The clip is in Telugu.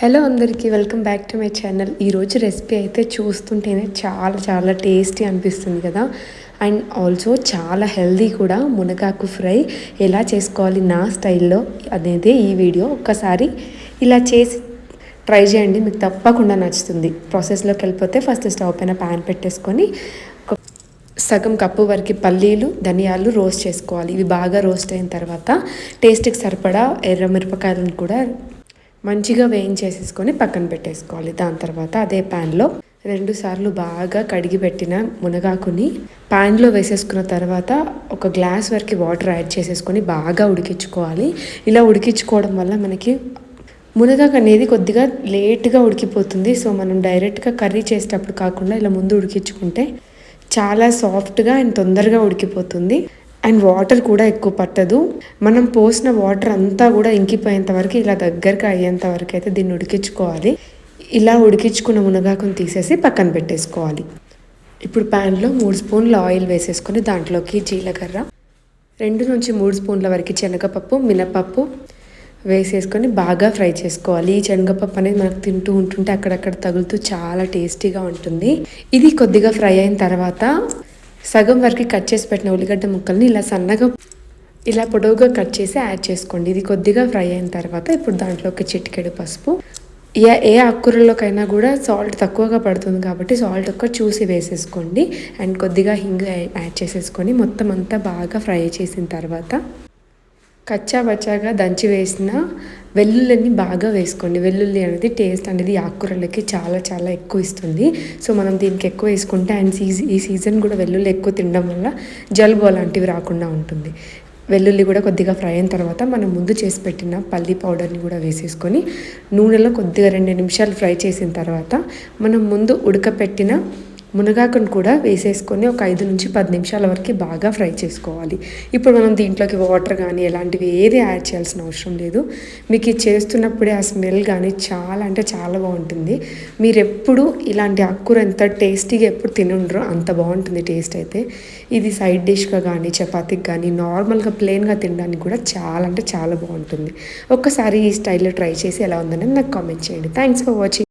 హలో అందరికీ welcome back to my channel ఈరోజు రెసిపీ అయితే చూస్తుంటేనే చాలా చాలా టేస్టీ అనిపిస్తుంది కదా. అండ్ ఆల్సో చాలా హెల్దీ కూడా మునగాకు ఫ్రై ఎలా చేసుకోవాలి నా స్టైల్లో అనేది ఈ వీడియో ఒక్కసారి ఇలా చేసి ట్రై చేయండి. మీకు తప్పకుండా నచ్చుతుంది. ప్రాసెస్లోకి వెళ్ళిపోతే ఫస్ట్ స్టవ్ పైన ప్యాన్ పెట్టేసుకొని సగం కప్పు వరకు పల్లీలు ధనియాలు రోస్ట్ చేసుకోవాలి. ఇవి బాగా రోస్ట్ అయిన తర్వాత టేస్ట్కి సరిపడా ఎర్ర మిరపకాయలను కూడా మంచిగా వేయించేసేసుకొని పక్కన పెట్టేసుకోవాలి. దాని తర్వాత అదే ప్యాన్లో రెండు సార్లు బాగా కడిగి పెట్టిన మునగాకుని ప్యాన్లో వేసేసుకున్న తర్వాత ఒక గ్లాస్ వరకు వాటర్ యాడ్ చేసేసుకొని బాగా ఉడికించుకోవాలి. ఇలా ఉడికించుకోవడం వల్ల మనకి మునగాకు అనేది కొద్దిగా లేట్గా ఉడికిపోతుంది. సో మనం డైరెక్ట్గా కర్రీ చేసేటప్పుడు కాకుండా ఇలా ముందు ఉడికించుకుంటే చాలా సాఫ్ట్గా అండ్ తొందరగా ఉడికిపోతుంది. అండ్ వాటర్ కూడా ఎక్కువ పట్టదు. మనం పోసిన వాటర్ అంతా కూడా ఇంకిపోయేంత వరకు ఇలా దగ్గరకు అయ్యేంత వరకు అయితే దీన్ని ఉడికించుకోవాలి. ఇలా ఉడికించుకున్న మునగాకుని తీసేసి పక్కన పెట్టేసుకోవాలి. ఇప్పుడు ప్యాన్లో మూడు స్పూన్ల ఆయిల్ వేసేసుకొని దాంట్లోకి జీలకర్ర రెండు నుంచి మూడు స్పూన్ల వరకు శనగపప్పు మినపప్పు వేసేసుకొని బాగా ఫ్రై చేసుకోవాలి. ఈ శనగపప్పు అనేది మనకు తింటూ ఉంటుంటే అక్కడక్కడ తగులుతూ చాలా టేస్టీగా ఉంటుంది. ఇది కొద్దిగా ఫ్రై అయిన తర్వాత సగం వరకు కట్ చేసి పెట్టిన ఉల్లిగడ్డ ముక్కల్ని ఇలా సన్నగా ఇలా పొడవుగా కట్ చేసి యాడ్ చేసుకోండి. ఇది కొద్దిగా ఫ్రై అయిన తర్వాత ఇప్పుడు దాంట్లో ఒక చిటికెడు పసుపు. ఏ ఏ ఆకుకూరలోకైనా కూడా సాల్ట్ తక్కువగా పడుతుంది కాబట్టి సాల్ట్ ఒక్క చూసి వేసేసుకోండి. అండ్ కొద్దిగా హింగ్ యాడ్ చేసేసుకొని మొత్తం అంతా బాగా ఫ్రై చేసిన తర్వాత కచ్చా బచ్చాగా దంచి వేసిన వెల్లుల్లిని బాగా వేసుకోండి. వెల్లుల్లి అనేది టేస్ట్ అనేది ఆకుకూరలకి చాలా చాలా ఎక్కువ ఇస్తుంది. సో మనం దీనికి ఎక్కువ వేసుకుంటే అండ్ సీజన్ ఈ సీజన్ కూడా వెల్లుల్లి ఎక్కువ తినడం వల్ల జలుబు అలాంటివి రాకుండా ఉంటుంది. వెల్లుల్లి కూడా కొద్దిగా ఫ్రై అయిన తర్వాత మనం ముందు చేసి పెట్టిన పల్లి పౌడర్ని కూడా వేసేసుకొని నూనెలో కొద్దిగా రెండు నిమిషాలు ఫ్రై చేసిన తర్వాత మనం ముందు ఉడకపెట్టిన మునగాకును కూడా వేసేసుకొని ఒక ఐదు నుంచి పది నిమిషాల వరకు బాగా ఫ్రై చేసుకోవాలి. ఇప్పుడు మనం దీంట్లోకి వాటర్ కానీ ఎలాంటివి ఏది యాడ్ చేయాల్సిన అవసరం లేదు. మీకు ఇది చేస్తున్నప్పుడే ఆ స్మెల్ కానీ చాలా అంటే చాలా బాగుంటుంది. మీరు ఎప్పుడు ఇలాంటి ఆకుకూర ఎంత టేస్టీగా ఎప్పుడు తినుండ్రో అంత బాగుంటుంది టేస్ట్ అయితే. ఇది సైడ్ డిష్గా కానీ చపాతీకి కానీ నార్మల్గా ప్లెయిన్గా తినడానికి కూడా చాలా అంటే చాలా బాగుంటుంది. ఒక్కసారి ఈ స్టైల్లో ట్రై చేసి ఎలా ఉందని నాకు కామెంట్ చేయండి. Thanks for watching.